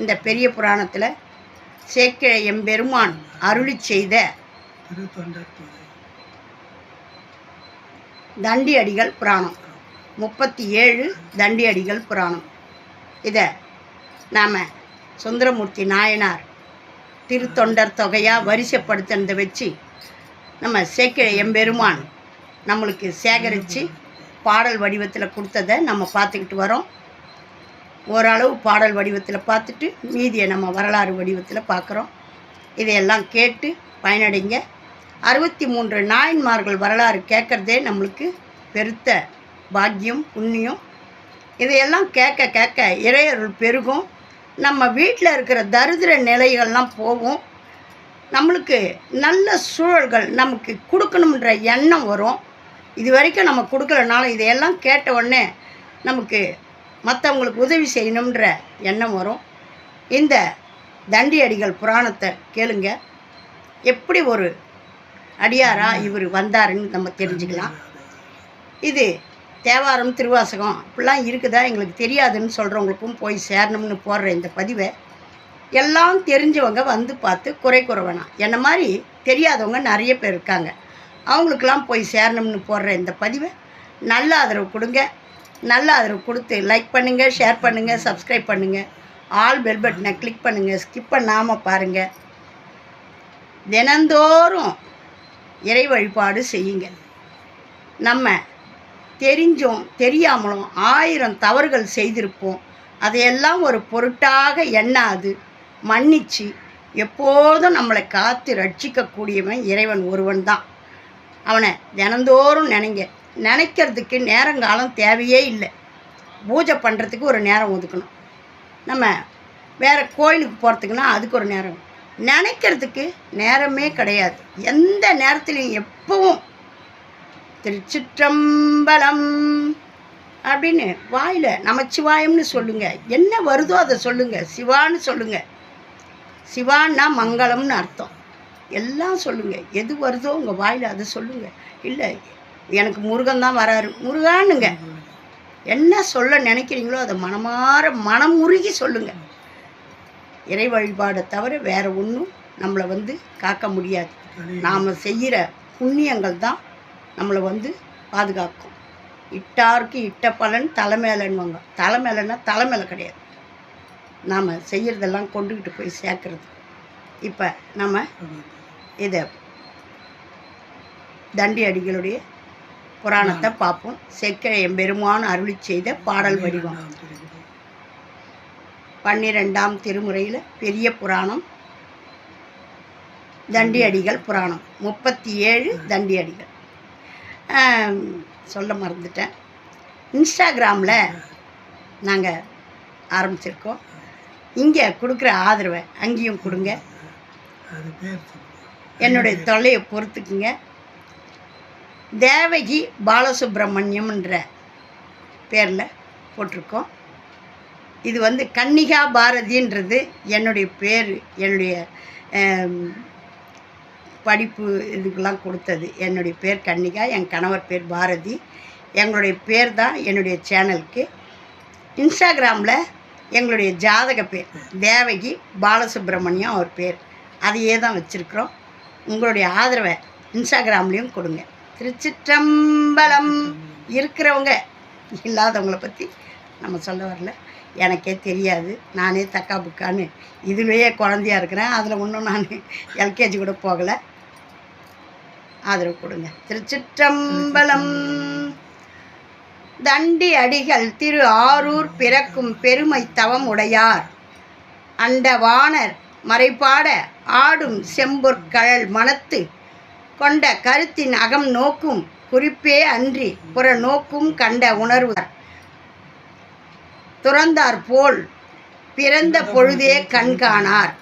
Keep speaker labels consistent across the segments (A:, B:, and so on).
A: இந்த பெரிய புராணத்தில் சேக்கிழ எம்பெருமான் அருளி செய்த தண்டி அடிகள் புராணம். முப்பத்தி ஏழு தண்டி அடிகள் புராணம். இதை நாம் சுந்தரமூர்த்தி நாயனார் திருத்தொண்டர் தொகையாக வரிசைப்படுத்தினதை வச்சு நம்ம சேக்கிழ எம்பெருமான் நம்மளுக்கு சேகரித்து பாடல் வடிவத்தில் கொடுத்ததை நம்ம பார்த்துக்கிட்டு வரோம். ஓரளவு பாடல் வடிவத்தில் பார்த்துட்டு மீதியை நம்ம வரலாறு வடிவத்தில் பார்க்குறோம். இதையெல்லாம் கேட்டு பயனடைங்க. அறுபத்தி மூன்று நாயன்மார்கள் வரலாறு கேட்குறதே நம்மளுக்கு பெருத்த பாக்கியம் புண்ணியம். இதையெல்லாம் கேட்க கேட்க இறையருள் பெருகும். நம்ம வீட்டில் இருக்கிற தரித்திர நிலைகள்லாம் போகும். நம்மளுக்கு நல்ல சூழல்கள் நமக்கு கொடுக்கணுன்ற எண்ணம் வரும். இது வரைக்கும் நம்ம கொடுக்கலனாலும் இதையெல்லாம் கேட்ட உடனே நமக்கு மற்றவங்களுக்கு உதவி செய்யணுன்ற எண்ணம் வரும். இந்த தண்டி அடிகள் புராணத்தை கேளுங்க. எப்படி ஒரு அடியாரா இவர் வந்தாருன்னு நம்ம தெரிஞ்சுக்கலாம். இது தேவாரம் திருவாசகம் இப்படிலாம் இருக்குதா எங்களுக்கு தெரியாதுன்னு சொல்கிறவங்களுக்கும் போய் சேரணும்னு போடுற இந்த பதிவை எல்லாம் தெரிஞ்சவங்க வந்து பார்த்து குறை கூற வேணாம். என்ன மாதிரி தெரியாதவங்க நிறைய பேர் இருக்காங்க. அவங்களுக்கெல்லாம் போய் சேரணும்னு போடுற இந்த பதிவை நல்ல ஆதரவு கொடுங்க. நல்ல ஆதரவு கொடுத்து லைக் பண்ணுங்கள் ஷேர் பண்ணுங்கள் சப்ஸ்கிரைப் பண்ணுங்கள் ஆல் பெல் பட்டனை கிளிக் பண்ணுங்கள் ஸ்கிப் பண்ணாமல் பாருங்கள் தினந்தோறும் இறை வழிபாடு செய்யுங்க. நம்ம தெரிஞ்சும் தெரியாமலும் ஆயிரம் தவறுகள் செய்திருப்போம். அதையெல்லாம் ஒரு பொருட்டாக எண்ணாது மன்னிச்சு எப்போதும் நம்மளை காத்து ரட்சிக்கக்கூடியவன் இறைவன் ஒருவன் தான். அவனை தினந்தோறும் நினைங்க. நினைக்கிறதுக்கு நேரங்காலம் தேவையே இல்லை. பூஜை பண்ணுறதுக்கு ஒரு நேரம் ஒதுக்கணும். நம்ம வேறு கோயிலுக்கு போகிறதுக்குன்னா அதுக்கு ஒரு நேரம். நினைக்கிறதுக்கு நேரமே கிடையாது. எந்த நேரத்துலையும் எப்பவும் திருச்சிற்றம்பலம் அப்படின்னு வாயில் நமச்சிவாயம்னு சொல்லுங்கள் என்ன வருதோ அதை சொல்லுங்கள் சிவான்னு சொல்லுங்கள் சிவான்னா மங்களம்னு அர்த்தம். எல்லாம் சொல்லுங்கள் எது வருதோ உங்கள் வாயில் அதை சொல்லுங்கள் இல்லை எனக்கு முருகன் தான் வராரு. முருகானுங்க என்ன சொல்ல நினைக்கிறீங்களோ அதை மனமாற மனம் முருகி சொல்லுங்கள் இறை வழிபாடை தவிர வேறு ஒன்றும் நம்மளை வந்து காக்க முடியாது. நாம் செய்கிற புண்ணியங்கள் தான் நம்மளை வந்து பாதுகாக்கும். இட்டாருக்கு இட்ட பலன் தலைமேலன்னுவாங்க தலைமேலன்னா தலைமேல கிடையாது. நாம் செய்கிறதெல்லாம் கொண்டுக்கிட்டு போய் சேர்க்கறது. இப்போ நம்ம இதை தண்டி அடிகளுடைய புராணத்தை பார்ப்போம். செக்கிழ எம்பெருமான் அருளி செய்த பாடல் வடிவம். பன்னிரெண்டாம் திருமுறையில் பெரிய புராணம். தண்டி அடிகள் புராணம். முப்பத்தி ஏழு தண்டி அடிகள் சொல்ல மறந்துட்டேன். இன்ஸ்டாகிராமில் நாங்கள் ஆரம்பிச்சிருக்கோம். இங்கே கொடுக்குற ஆதரவை அங்கேயும் கொடுங்க. என்னுடைய தொல்லையை பொறுத்துக்குங்க. தேவகி பாலசுப்ரமணியம்ன்ற பேரில் போட்டிருக்கோம். இது வந்து கன்னிகா பாரதின்றது என்னுடைய பேர் என்னுடைய படிப்பு இதுக்கெல்லாம் கொடுத்தது. என்னுடைய பேர் கன்னிகா என் கணவர் பேர் பாரதி. எங்களுடைய பேர் தான் என்னுடைய சேனலுக்கு. இன்ஸ்டாகிராமில் எங்களுடைய ஜாதக பேர் தேவகி பாலசுப்ரமணியம் அவர் பேர். அதையே தான் வச்சுருக்குறோம். உங்களுடைய ஆதரவை இன்ஸ்டாகிராம்லேயும் கொடுங்க. திருச்சிற்றம்பலம். இருக்கிறவங்க இல்லாதவங்களை பற்றி நம்ம சொல்ல வரல. எனக்கே தெரியாது. நானே தக்கா புக்கான்னு இதுலேயே குழந்தையா இருக்கிறேன். அதில் இன்னும் நான் எல்கேஜி கூட போகலை. ஆதரவு கொடுங்க. திருச்சிற்றம்பலம். தண்டி அடிகள் திரு ஆரூர் பிறக்கும் பெருமை தவம் உடையார். அண்ட வாணர் மறைப்பாட ஆடும் செம்பொற்கழல் மனத்து கொண்ட கருத்தின் அகம் நோக்கும் குறிப்பே அன்றி புற நோக்கும் கண்ட உணர்வார். துறந்தார் போல் பிறந்த பொழுதே கண்காணார்.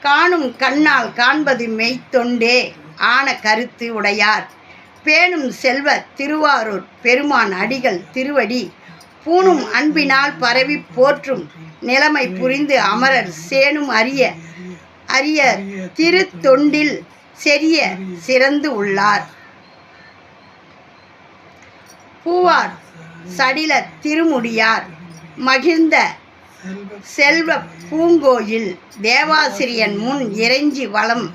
A: காணும் கண்ணால் காண்பது மெய்த்தொண்டே ஆன கருத்து உடையார். பேணும் செல்வ திருவாரூர் பெருமான் அடிகள் திருவடி பூணும் அன்பினால் பரவி போற்றும் நிலைமை புரிந்து அமரர் சேனும் அரிய திருத்தொண்டில் செரிய சிறந்து உள்ளார். பூவார் சடில திருமுடியார். மகிழ்ந்த செல்வ பூங்கோயில் தேவாசிரியன் முன் இறைஞ்சி வலம்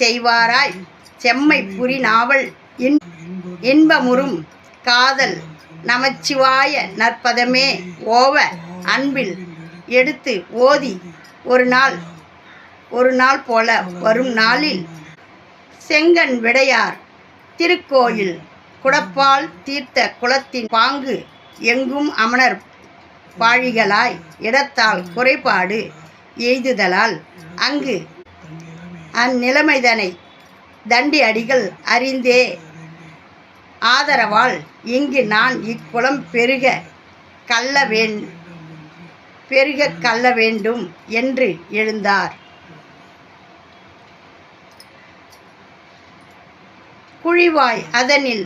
A: செய்வாராய். செம்மை புரி நாவல் இன் இன்பமுறும் காதல் நமச்சிவாய நற்பதமே. ஓவ அன்பில் எடுத்து ஓதி ஒரு நாள் ஒரு நாள் போல வரும் நாளில் செங்கன் விடையார் திருக்கோயில் குடப்பால் தீர்த்த குளத்தின் பாங்கு எங்கும் அமணர் பாழிகளாய் இடத்தால் குறைபாடு எய்துதலால் அங்கு அந்நிலைமைதனை தண்டி அடிகள் அறிந்தே ஆதரவால் இங்கு நான் இக்குளம் பெருக கள்ள வேண் பெருக கள்ள வேண்டும் என்று எழுந்தார். குழிவாய் அதனில்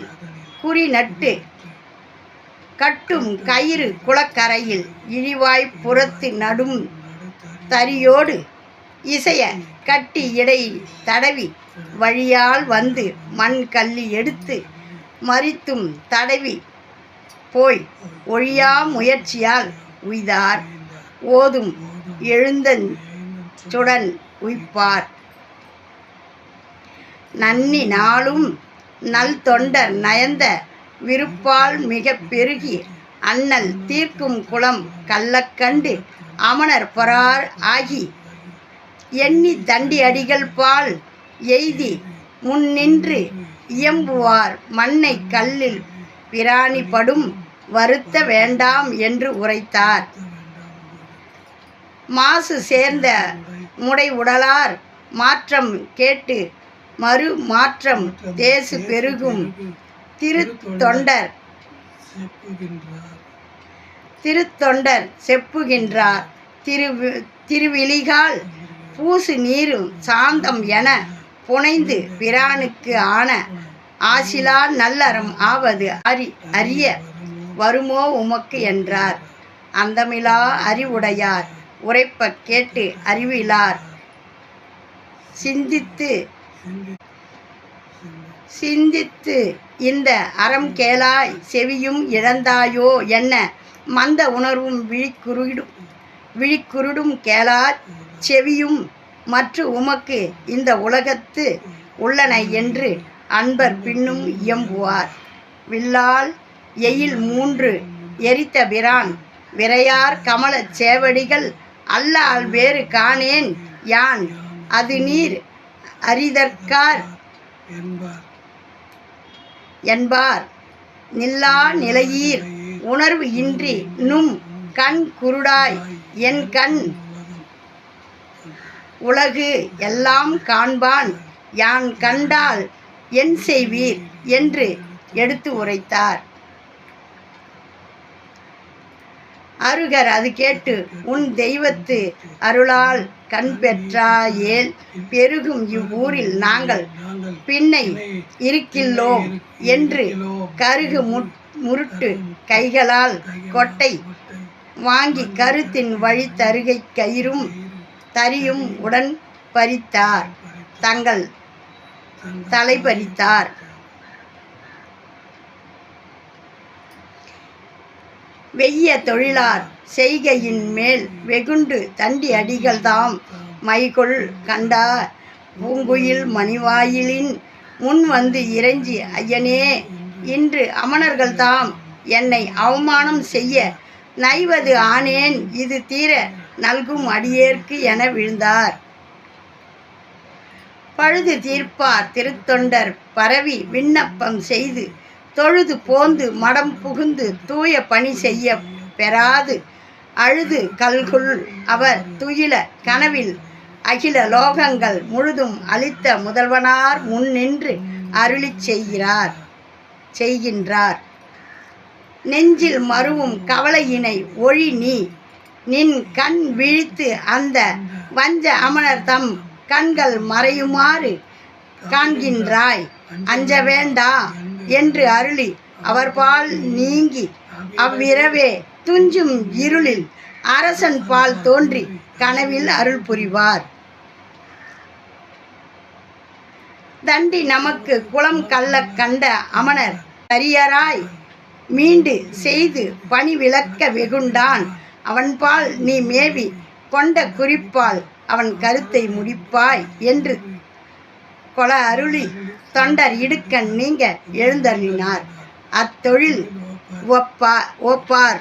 A: குறி நட்டு கட்டும் கயிறு குளக்கரையில் இழிவாய் புறத்து நடும் தரியோடு இசைய கட்டி இடை தடவி வழியால் வந்து மண் கல்லி எடுத்து மறித்தும் தடவி போய் ஒழியா முயற்சியால் உய்தார். ஓதும் எழுந்தன் சுடன் உய்ப்பார். நன்னி நாளும் நல் தொண்டர் நயந்த விருப்பால் மிக பெருகி அண்ணல் தீர்க்கும் குளம் கள்ளக்கண்டு அமணர் பொறார் ஆகி எண்ணி தண்டி அடிகள் பால் எய்தி முன்னின்று இயம்புவார் மண்ணை கல்லில் பிராணிப்படும் வருத்த வேண்டாம் என்று உரைத்தார். மாசு சேர்ந்த முடை உடலார் மாற்றம் கேட்டு மறு மாற்றம் தேசு பெருகும். திருத்தொண்டர். திருத்தொண்டர் செப்புகின்றார். திரு திருவிழிகால் பூசு நீரும் சாந்தம் என புனைந்து பிரானுக்கு ஆன ஆசிலா நல்லறம் ஆவது அறி அறிய வருமோ உமக்கு என்றார். அந்தமிலா அறிவுடையார். உரைப்ப கேட்டு அறிவிலார். சிந்தித்து சிந்தித்து இந்த அறம் கேளாய் செவியும் இழந்தாயோ என்ன? மந்த உணர்வும் விழிக்குருடும் விழிக்குருடும் கேளார் செவியும் மற்ற உமக்கு இந்த உலகத்து உள்ளன என்று அன்பர் பின்னும் இயம்புவார். வில்லால் எயில் மூன்று எரித்த பிரான் விரையார் கமலச் சேவடிகள் அல்லால் வேறு காணேன் யான்? அது நீர் அரிதற்கார் என்பார். நில்லா நிலையீர். உணர்வு இன்றி நும் கண் குருடாய். என் கண் உலகு எல்லாம் காண்பான். யான் கண்டால் என் செய்வீர் என்று எடுத்து உரைத்தார். அருகர் அது கேட்டு உன் தெய்வத்து அருளால் கண் பெற்றாயேல் பெருகும் இவ்வூரில் நாங்கள் பின்னை இருக்கில்லோம் என்று கருகு முட்- முருட்டு கைகளால் கொட்டை வாங்கி கருத்தின் வழி தருகை கயிறும் தரியும் உடன் பறித்தார். தங்கள் தலை பறித்தார் வெய்ய தொழிலார் செய்கையின் மேல் வெகுண்டு தண்டி அடிகள்தாம். மைகொள் கண்டா பூங்குயில் மணிவாயிலின் முன் வந்து இறைஞ்சி ஐயனே இன்று அமணர்கள் தாம் என்னை அவமானம் செய்ய நைவது ஆனேன். இது தீர நல்கும் அடியேற்கு என விழுந்தார். பழுது தீர்ப்பார் திருத்தொண்டர் பரவி விண்ணப்பம் செய்து தொழுது போந்து மடம் புகுந்து தூய பணி செய்ய பெறாது. அழுது கல்குள் அவர் துயில கனவில் அகில லோகங்கள் முழுதும் அளித்த முதல்வனார் முன் நின்று அருளிச் செய்கிறார் செய்கின்றார். நெஞ்சில் மருவும் கவலையினை ஒழி நீ. நின் கண் விழித்து அந்த வஞ்ச அமனர் தம் கண்கள் மறையுமாறு காண்கின்றாய். அஞ்ச வேண்டா என்று அருளி அவர்பால் நீங்கி அவ்விரவே துஞ்சும் இருளில் அரசன் பால் தோன்றி கனவில் அருள் புரிவார். தண்டி நமக்கு குளம் கள்ள கண்ட அமணர் கரியராய் மீண்டு செய்து பணி விளக்க வெகுண்டான். அவன்பால் நீ மேவி கொண்ட குறிப்பால் அவன் கருத்தை முடிப்பாய் என்று கொல அருளி தொண்டர் இடுக்கண் நீங்க எழுந்தருளினார். அத்தொழில் ஒப்பா ஒப்பார்.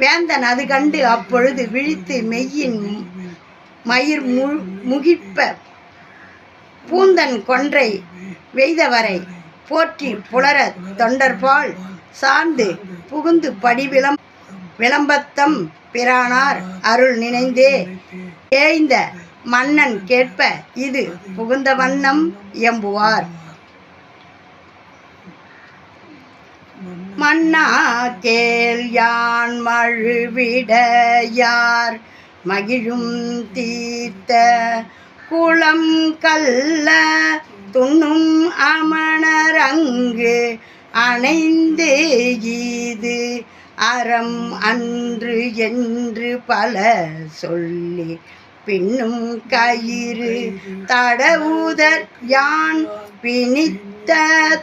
A: வேந்தன் அது கண்டு அப்பொழுது விழித்து மெய்யின் மயிர் மு முகிப்ப பூந்தன் கொன்றை வெய்தவரை போற்றி புலர தொண்டர்பால் சார்ந்து புகுந்து படிவிளம் விளம்பத்தம் பிரானார் அருள் நினைந்தே. ஏய்ந்த மன்னன் கேட்ப இது புகுந்த வண்ணம் எம்புவார் மன்னா கேள் யான் மழுவிட யார் மகிழும் தீர்த்த குளம் கல்ல துண்ணும் அமணர் அங்கு அணைந்து இது அறம் அன்று என்று பல சொல்லி பின்னும் கயிறு தடவுதற் யான் பிணித்த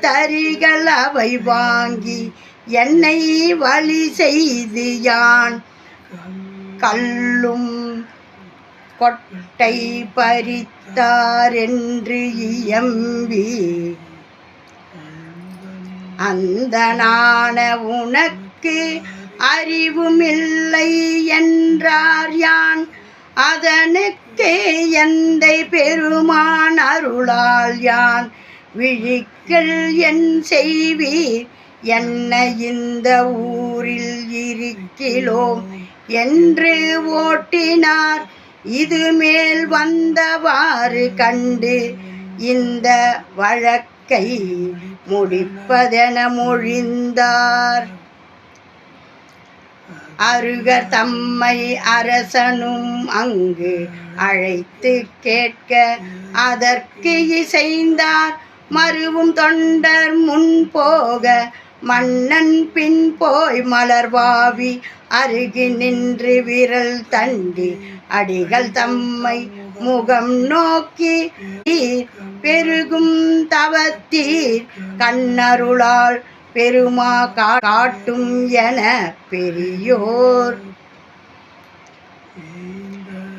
A: தரிகள் அவை வாங்கி என்னை வழி செய்து யான். கல்லும் கொட்டை பறித்தாரென்று இயம்பி அந்த நாண உனக்கு அறிவுமில்லை என்றார் யான். அதனுக்கே எந்தை பெருமான் அருளால் யான் விழிக்கள் என் செய்வீர். என்ன இந்த ஊரில் இருக்கிறோம் என்று ஓட்டினார். இது மேல் வந்தவாறு கண்டு இந்த வழக்கை முடிப்பதென மொழிந்தார். அருகர் தம்மை அரசனும் அங்கு அழைத்து கேட்க அதற்கு இசைந்தார். மருவும் தொண்டர் முன் போக மன்னன் பின் போய் மலர்வாவி அருகி நின்று விரல் தண்டி அடிகள் தம்மை முகம் நோக்கி பெருகும் தவத்தீர். கண்ணருளால் பெருமா கா- காட்டும் என பெரியோர்.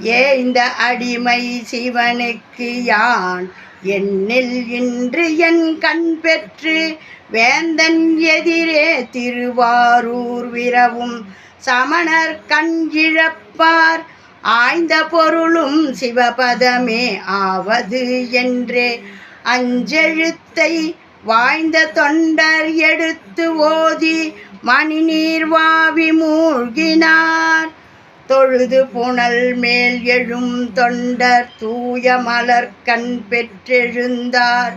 A: ஏ இந்த அடிமை சிவனுக்கு யான்? என்னில் இன்று என் கண் பெற்று வேந்தன் எதிரே திருவாரூர் விரவும். சமணர் கண் இழப்பார் ஆய்ந்த பொருளும் சிவபதமே ஆவது என்றே. அஞ்செழுத்தை வாய்ந்த தொண்டர் எடுத்து ஓதி மணிநீர் வாவி மூழ்கினார். தொழுது புனல் மேல் எழும் தொண்டர் தூய மலர் கண் பெற்றெழுந்தார்.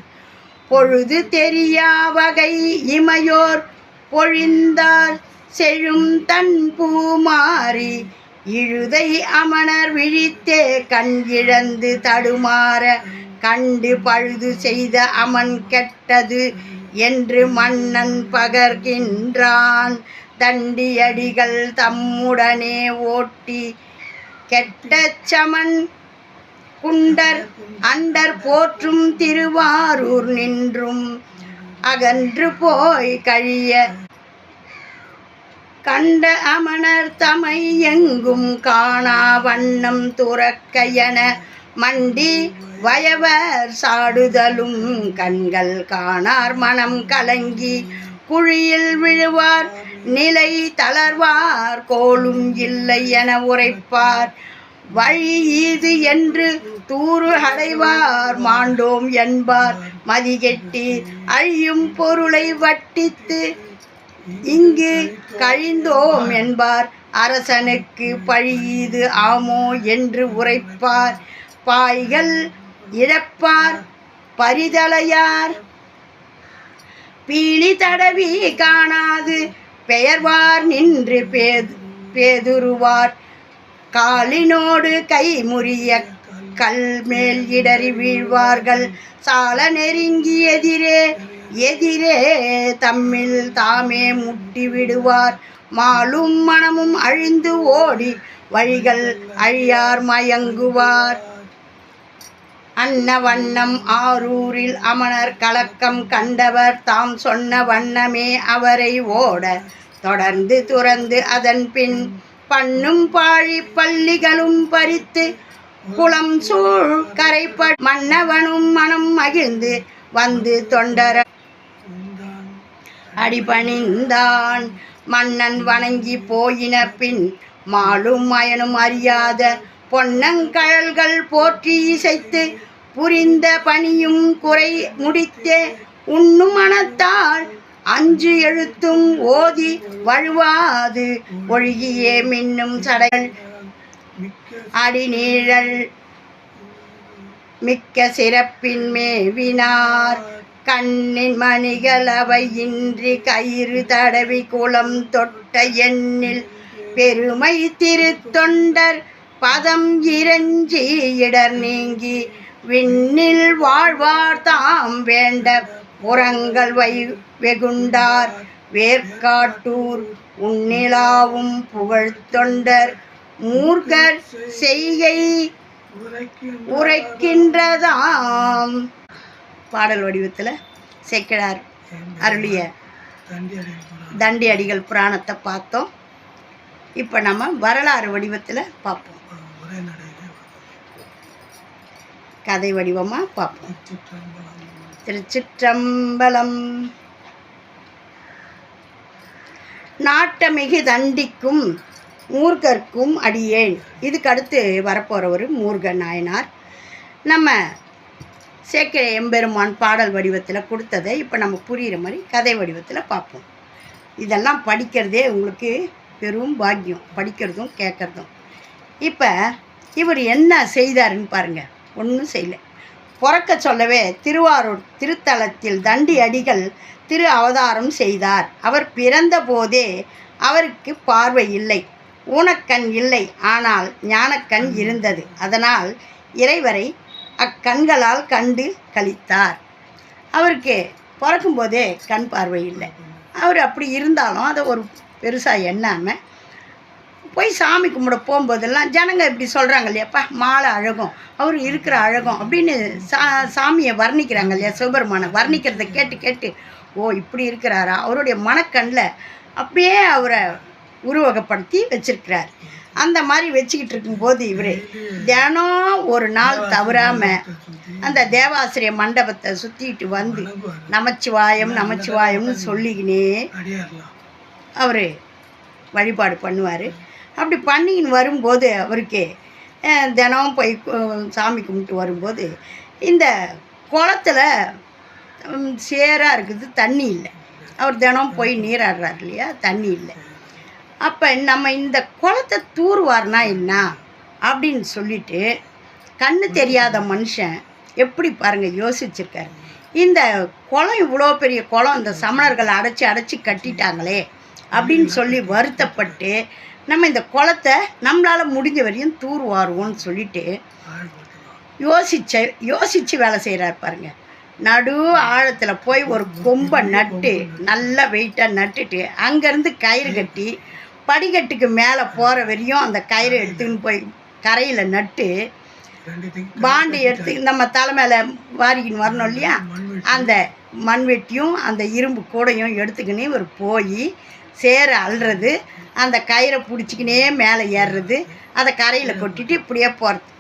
A: பொழுது தெரியா வகை இமையோர் பொழிந்தார். செழும் தன் பூமாறி இழுதை அமணர் விழித்தே கண் இழந்து தடுமாற கண்டு பழுது செய்த அமன் கெட்டது என்று மன்னன் பகர்கின்றான். தண்டியடிகள் தம்முடனே ஓட்டி கெட்ட சமன் குண்டர் அண்டர் போற்றும் திருவாரூர் நின்றும் அகன்று போய் கழிய கண்ட அமணர் தமை எங்கும் காணா வண்ணம் துறக்க என மண்டி வயவர் சாடுதலும் கண்கள் காணார் மனம் கலங்கி குழியில் விழுவார் நிலை தளர்வார் கோலும் இல்லை என உரைப்பார். வழி இது என்று தூறு அடைவார் மாண்டோம் என்பார். மதிகெட்டி அழியும் பொருளை வட்டித்து இங்கு கழிந்தோம் என்பார். அரசனுக்கு பழியீது ஆமோ என்று உரைப்பார். பாய்கள் இழப்பார் பரிதலையார். பீலி தடவி காணாது பெயர்வார் நின்று பேது பேதுருவார். காலினோடு கை முறிய கல் மேல் இடறி வீழ்வார்கள். சால நெருங்கி எதிரே எதிரே தம்மில் தாமே முட்டி விடுவார். மாலும் மனமும் அழிந்து ஓடி வழிகள் அழியார் மயங்குவார். அன்ன வண்ணம் ஆரூரில் அமணர் கலக்கம் கண்டவர் தாம் சொன்ன வண்ணமே அவரை ஓட தொடர்ந்து துறந்து அதன் பின் பண்ணும் பாழி பள்ளிகளும் பறித்து குளம் சூழ் கரைப்ப மன்னவனும் மனம் மகிழ்ந்து வந்து தொண்டர அடிபணிந்தான். மன்னன் வணங்கி போயின பின் மாலும் மயனும் அறியாத பொன்னங்கழல்கள் போற்றி இசைத்து புரிந்த பணியும் குறை முடித்தே உண்ணும் மனத்தால் அஞ்சு எழுத்தும் ஓதி வழுவாது ஒழுகியே மின்னும் சடைகள் அடிநீழல் மிக்க சிறப்பின் மேவினார். கண்ணின் மணிகள் அவையின்றி கயிறு தடவி குளம் தொட்ட எண்ணில் பெருமை திருத்தொண்டர். பதம் இறஞ்சி இடர் நீங்கி விண்ணில் வாழ்வார் தாம் வேண்ட புறங்கள் வை வெகுண்டார். வேர்க்காட்டூர் உன்னிலாவும் புகழ்த்தொண்டர் மூர்க்கர் செய்கை உரைக்கின்றதாம். பாடல் வடிவத்தில் செக்கிழார் அருளிய தண்டி அடிகள் புராணத்தை பார்த்தோம். இப்போ நம்ம வரலாறு வடிவத்தில் பார்ப்போம். கதை வடிவமாக பார்ப்போம். திருச்சிற்றம்பலம். நாட்டமிகு தண்டிக்கும் மூர்கர்க்கும் அடியேன். இதுக்கு அடுத்து வரப்போகிறவர் மூர்க நாயனார். நம்ம சேக்கிர எம்பெருமான் பாடல் வடிவத்தில் கொடுத்ததை இப்போ நம்ம புரிகிற மாதிரி கதை வடிவத்தில் பார்ப்போம். இதெல்லாம் படிக்கிறதே உங்களுக்கு பெரும் பாக்கியம். படிக்கிறதும் கேட்குறதும். இப்போ இவர் என்ன செய்தாருன்னு பாருங்கள் ஒன்றும் செய்யலை. பிறக்க சொல்லவே திருவாரூர் திருத்தலத்தில் தண்டி அடிகள் திரு அவதாரம் செய்தார். அவர் பிறந்த போதே அவருக்கு பார்வை இல்லை. ஊனக்கண் இல்லை. ஆனால் ஞானக்கண் இருந்தது. அதனால் இறைவரை அக்கண்களால் கண்டு கழித்தார். அவருக்கு பிறக்கும்போதே கண் பார்வை இல்லை. அவர் அப்படி இருந்தாலும் அதை ஒரு பெருசாக எண்ணாமல் போய் சாமி கும்பிட போகும்போதெல்லாம் ஜனங்க இப்படி சொல்கிறாங்க இல்லையாப்பா மாலை அழகும் அவர் இருக்கிற அழகும் அப்படின்னு சா சாமியை வர்ணிக்கிறாங்க இல்லையா சிவபெருமானை வர்ணிக்கிறத கேட்டு கேட்டு ஓ இப்படி இருக்கிறாரா? அவருடைய மனக்கண்ணில் அப்படியே அவரை உருவகப்படுத்தி வச்சிருக்கிறார். அந்த மாதிரி வச்சுக்கிட்டு இருக்கும்போது இவர் தினம் ஒரு நாள் தவறாமல் அந்த தேவாசிரிய மண்டபத்தை சுற்றிட்டு வந்து நமச்சிவாயம் நமச்சிவாயம்னு சொல்லிக்கினே அவர் வழிபாடு பண்ணுவார். அப்படி பண்ணிக்கின்னு வரும்போது அவருக்கு தினமும் போய் சாமி கும்பிட்டு வரும்போது இந்த குளத்துல சேராக இருக்குது தண்ணி இல்லை. அவர் தினம் போய் நீராடுறார் இல்லையா? தண்ணி இல்லை. அப்போ நம்ம இந்த குளத்தை தூர்வார்னா என்ன? அப்படின்னு சொல்லிட்டு கண்ணு தெரியாத மனுஷன் எப்படி பாருங்கள் யோசிச்சிருக்காரு. இந்த குளம் இவ்வளோ பெரிய குளம் இந்த சமணர்கள் அடைச்சி அடைச்சி கட்டிட்டாங்களே அப்படின்னு சொல்லி வருத்தப்பட்டு நம்ம இந்த குளத்தை நம்மளால் முடிஞ்ச வரையும் தூர்வாருவோம்னு சொல்லிட்டு யோசிச்ச யோசித்து வேலை செய்கிறார் பாருங்க. நடு ஆழத்தில் போய் ஒரு கொம்பை நட்டு நல்லா வெயிட்டாக நட்டுட்டு அங்கேருந்து கயிறு கட்டி படிக்கட்டுக்கு மேலே போகிற வரையும் அந்த கயிறு எடுத்துன்னு போய் கரையில் நட்டு பாண்டு எடுத்து நம்ம தலை மேலே வாரிக்கின்னு வரணும் இல்லையா? அந்த மண்வெட்டியும் அந்த இரும்பு கூடையும் எடுத்துக்கினே இவர் போய் சேர அள்ளுறது அந்த கயிறை பிடிச்சிக்கினே மேலே ஏறுறது அதை கரையில் கொட்டிட்டு இப்படியே போகிறது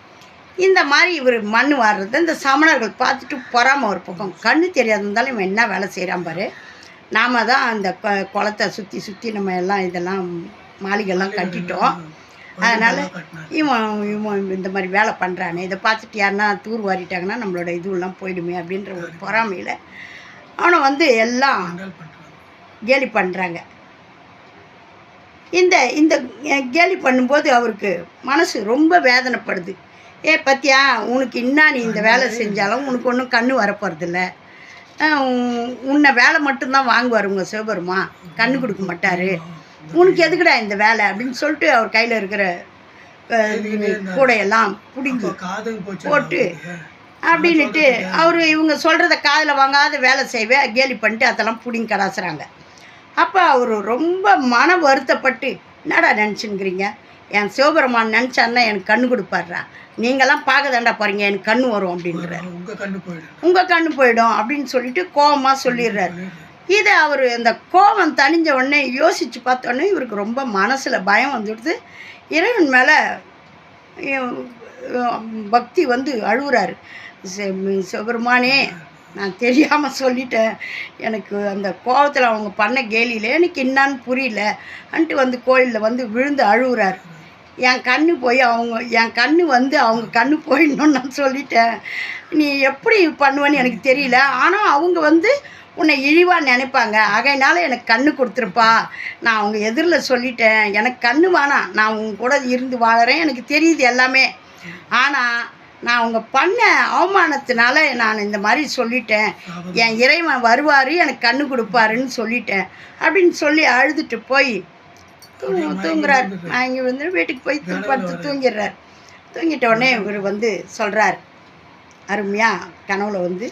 A: இந்த மாதிரி இவர் மண் வாடுறது இந்த சமணர்கள் பார்த்துட்டு பொறாம ஒரு பக்கம். கண்ணு தெரியாத இருந்தாலும் இவன் என்ன வேலை செய்கிறான் பாரு. நாம தான் அந்த குளத்தை சுற்றி சுற்றி நம்ம எல்லாம் இதெல்லாம் மாளிகைலாம் கட்டிட்டோம். அதனால் இவன் இவன் இந்த மாதிரி வேலை பண்ணுறானே இதை பார்த்துட்டு யாருன்னா தூர் வாரிட்டாங்கன்னா நம்மளோட இதுவெல்லாம் போயிடுமே அப்படின்ற ஒரு பொறாமையில். அவனை வந்து எல்லாம் கேலி பண்ணுறாங்க இந்த இந்த கேலி பண்ணும்போது அவருக்கு மனசு ரொம்ப வேதனைப்படுது. ஏ பத்தியா உனக்கு என்ன நீ இந்த வேலை செஞ்சாலும் உனக்கு ஒன்றும் கண்ணு வரப்போகிறதில்ல உன்னை வேலை மட்டும்தான் வாங்குவார் உங்கள் சிவபெருமா. கண்ணு கொடுக்க மாட்டார். உனக்கு எதுக்குடா இந்த வேலை? அப்படின்னு சொல்லிட்டு அவர் கையில் இருக்கிற கூடையெல்லாம் பிடுங்கி போட்டு அப்படின்னுட்டு அவர் இவங்க சொல்கிறத காதில் வாங்காத வேலை செய்வேன் கேலி பண்ணிட்டு அதெல்லாம் பிடிங்கி கடாசுறாங்க. அப்போ அவர் ரொம்ப மன வருத்தப்பட்டு என்னடா நினச்சிங்கிறீங்க என் சிவபெருமான் நினச்சான்னா எனக்கு கண்ணு கொடுப்பாருடா. நீங்களாம் பார்க்க தாண்டா போகிறீங்க எனக்கு கண்ணு வரும் அப்படின்றார்
B: உங்க கண்ணு போயிடும்.
A: உங்கள் கண்ணு போயிடும் அப்படின்னு சொல்லிட்டு கோவமாக சொல்லிடுறாரு. இதை அவர் இந்த கோபம் தணிஞ்ச உடனே யோசித்து பார்த்த உடனே இவருக்கு ரொம்ப மனசில் பயம் வந்துடுது. இறைவன் மேலே பக்தி வந்து அழுகுறாரு "சிவ- சிவபெருமானே நான் தெரியாமல் சொல்லிட்டேன். எனக்கு அந்த கோபத்தில் அவங்க பண்ண கேலியில் எனக்கு என்னான்னு புரியல. அன்ட்டு வந்து கோயிலில் வந்து விழுந்து அழுகுறாரு. என் கண்ணு போய் அவங்க என் கண்ணு வந்து அவங்க கண்ணு போயிடணும்னு நான் சொல்லிட்டேன். நீ எப்படி பண்ணுவேன்னு எனக்கு தெரியல. ஆனால் அவங்க வந்து உன்னை இழிவாக நினைப்பாங்க. ஆகையினால எனக்கு கண்ணு கொடுத்துருப்பா. நான் அவங்க எதிரில் சொல்லிட்டேன். எனக்கு கண்ணு வேணாம். நான் உங்க கூட இருந்து வாழறேன். எனக்கு தெரியுது எல்லாமே. ஆனால் நான் அவங்க பண்ண அவமானத்தினால நான் இந்த மாதிரி சொல்லிட்டேன். என் இறைவன் வருவார் எனக்கு கண்ணு கொடுப்பாருன்னு சொல்லிட்டேன். அப்படின்னு சொல்லி அழுதுட்டு போய் தூங்குறார். வாங்கி வந்து வீட்டுக்கு போய் படுத்து தூங்கிடுறார். தூங்கிட்ட உடனே இவர் வந்து சொல்கிறார் அருமையாக கனவுல வந்து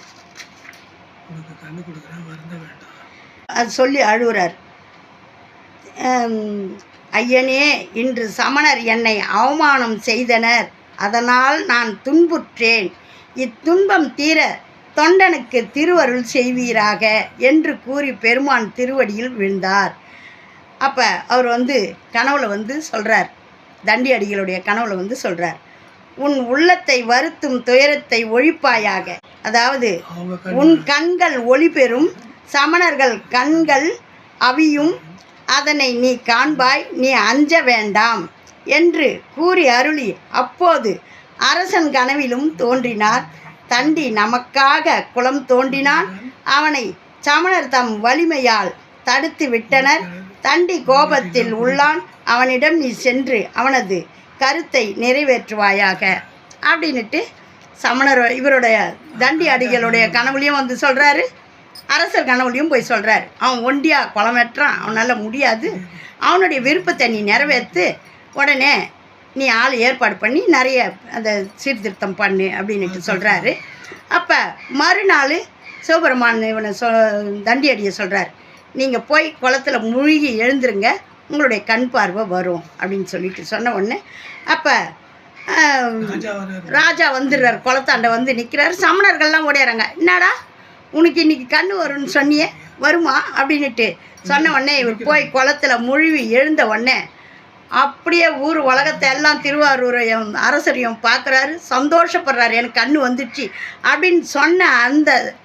A: அது சொல்லி அழுகுறார். ஐயனே இன்று சமணர் என்னை அவமானம் செய்தனர். அதனால் நான் துன்புற்றேன். இத்துன்பம் தீர தொண்டனுக்கு திருவருள் செய்வீராக என்று கூறி பெருமான் திருவடியில் விழுந்தார். அப்போ அவர் வந்து கனவுல வந்து சொல்கிறார் தண்டி அடிகளுடைய கனவுல வந்து சொல்கிறார் உன் உள்ளத்தை வருத்தும் துயரத்தை ஒழிப்பாயாக. அதாவது உன் கண்கள் ஒளி பெறும் சமணர்கள் கண்கள் அவியும். அதனை நீ காண்பாய் நீ அஞ்ச வேண்டாம். என்று கூறி அருளி அப்போது அரசன் கனவிலும் தோன்றினார். தண்டி நமக்காக குளம் தோண்டினான். அவனை சமணர் தம் வலிமையால் தடுத்து விட்டனர். தண்டி கோபத்தில் உள்ளான். அவனிடம் நீ சென்று அவனது கருத்தை நிறைவேற்றுவாயாக. அப்படின்னுட்டு சமணர் இவருடைய தண்டி அடிகளுடைய கனவுலையும் வந்து சொல்கிறாரு அரசர் கனவுலையும் போய் சொல்கிறாரு அவன் ஒண்டியா குளம் வெட்டுறான். அவனால் முடியாது. அவனுடைய விருப்பத்தை நீ நிறைவேற்று உடனே நீ ஆள் ஏற்பாடு பண்ணி நிறைய அந்த சீர்திருத்தம் பண்ணு அப்படின்னுட்டு சொல்கிறாரு அப்போ மறுநாள் சிவபெருமான் இவனை சொ தண்டி அடியை சொல்கிறார் நீங்கள் போய் குளத்துல மூழ்கி எழுந்துருங்க. உங்களுடைய கண் பார்வை வரும் அப்படின்னு சொல்லிட்டு சொன்ன உடனே அப்போ
B: ராஜா
A: வந்துடுறார். குளத்தாண்ட வந்து நிற்கிறாரு சமணர்கள்லாம் ஓடிறாங்க. என்னடா உனக்கு இன்னைக்கு கண்ணு வரும்னு சொன்னியே? வருமா? அப்படின்னுட்டு சொன்ன உடனே இவர் போய் குளத்துல முழுவி எழுந்த உடனே அப்படியே ஊர் உலகத்தை எல்லாம் திருவாரூரையும் அரசரையும் பார்க்குறாரு. சந்தோஷப்படுறாரு. எனக்கு கண்ணு வந்துடுச்சு அப்படின்னு சொன்ன அந்த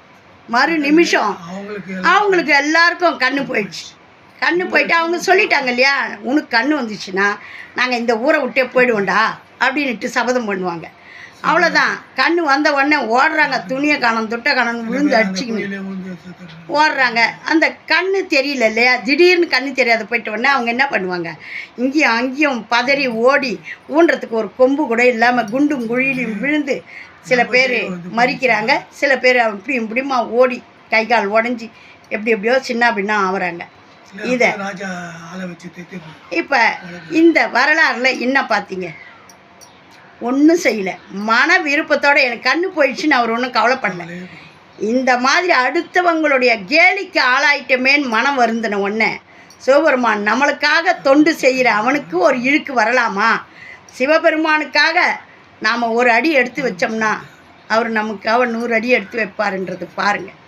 A: மறு நிமிஷம்
B: அவங்களுக்கு
A: எல்லாருக்கும் கண்ணு போயிடுச்சு. கண்ணு போயிட்டு அவங்க சொல்லிட்டாங்க இல்லையா? உனக்கு கண்ணு வந்துச்சுன்னா நாங்கள் இந்த ஊரை விட்டே போயிடுவோண்டா அப்படின்னுட்டு சபதம் பண்ணுவாங்க. அவ்வளோதான் கண்ணு வந்த உடனே ஓடுறாங்க. துணியை காணும் துட்டை காணும் விழுந்து அடிச்சுக்கணும். ஓடுறாங்க. அந்த கண்ணு தெரியல இல்லையா? திடீர்னு கண்ணு தெரியாத போயிட்ட உடனே அவங்க என்ன பண்ணுவாங்க? இங்கேயும் அங்கேயும் பதறி ஓடி ஊன்றதுக்கு ஒரு கொம்பு கூட இல்லாமல் குண்டும் குழியிலையும் விழுந்து சில பேர் மறிக்கிறாங்க. சில பேர் அப்படி இப்படிமா ஓடி கை கால் உடஞ்சி எப்படி எப்படியோ சின்ன பின்னா ஆகுறாங்க இத. இப்போ இந்த வரலாறுல என்ன பார்த்தீங்க ஒன்றும் செய்யல. மன விருப்பத்தோட எனக்கு கண்ணு போயிடுச்சுன்னு அவர் ஒன்றும் கவலைப்படல. இந்த மாதிரி அடுத்தவங்களுடைய கேலிக்கு ஆளாயிட்டமேன்னு மனம் வருந்தின உடனே சிவபெருமான் நம்மளுக்காக தொண்டு செய்கிற அவனுக்கு ஒரு இழுக்கு வரலாமா? சிவபெருமானுக்காக நாம் ஒரு அடி எடுத்து வச்சோம்னா அவர் நமக்காக நூறு அடி எடுத்து வைப்பாருன்றது பாருங்கள்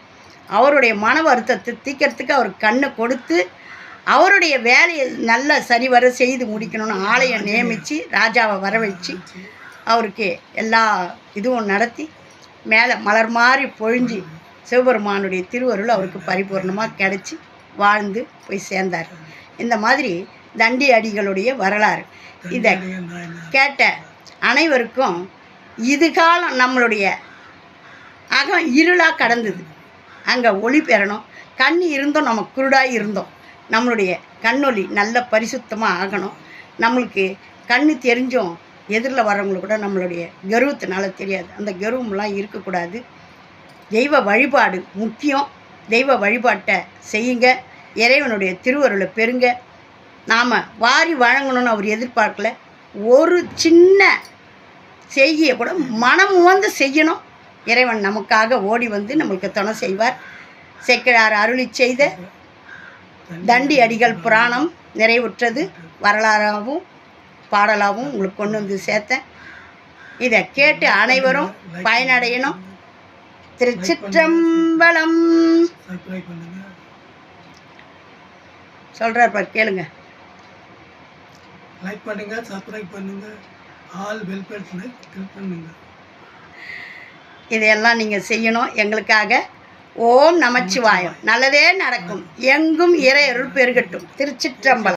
A: அவருடைய மன வருத்தத்தை தீக்கிறதுக்கு அவர் கண்ணை கொடுத்து அவருடைய வேலையை நல்ல சரிவர செய்து முடிக்கணும்னு ஆலயம் நியமித்து ராஜாவை வர வச்சு அவருக்கு எல்லா இதுவும் நடத்தி மேலே மலர் மாதிரி பொழிஞ்சு சிவபெருமானுடைய திருவருள் அவருக்கு பரிபூர்ணமாக கிடைச்சி வாழ்ந்து போய் சேர்ந்தார். இந்த மாதிரி தண்டி அடிகளுடைய வரலாறு. இதை கேட்ட அனைவருக்கும் இது காலம் நம்மளுடைய அகம் இருளாக கடந்தது. அங்கே ஒளி பெறணும். கண் இருந்தோம் நம்ம குருடாக இருந்தோம். நம்மளுடைய கண்ணொளி நல்ல பரிசுத்தமாக ஆகணும். நம்மளுக்கு கண் தெரிஞ்சும் எதிரில் வரவங்களுக்கு கூட நம்மளுடைய கருவத்தினால தெரியாது. அந்த கர்வம்லாம் இருக்கக்கூடாது. தெய்வ வழிபாடு முக்கியம். தெய்வ வழிபாட்டை செய்யுங்க. இறைவனுடைய திருவருளை பெறுங்க. நாம் வாரி வழங்கணும்னு அவர் எதிர்பார்க்கல. ஒரு சின்ன செய்ய கூட மனம் வந்து செய்யணும். இறைவன் நமக்காக ஓடி வந்து நம்மளுக்கு துணை செய்வார். செக்கிழார் அருளி செய்த தண்டி அடிகள் புராணம் நிறைவுற்றது. வரலாறாகவும் பாடலாகவும் உங்களுக்கு கொண்டு வந்து சேர்த்தேன். இதை கேட்டு அனைவரும் பயனடையணும். திருச்சிற்றம்பலம். சொல்கிறார் பார் கேளுங்க.
B: லைக் பண்ணுங்க சப்ஸ்கிரைப் பண்ணுங்க. ஆல் கிளிக் பண்ணுங்க.
A: இதையெல்லாம் நீங்கள் செய்யணும். எங்களுக்காக ஓம் நமச்சிவாயம். நல்லதே நடக்கும். எங்கும் இறையருள் பெருகட்டும். திருச்சிற்றம்பலம்.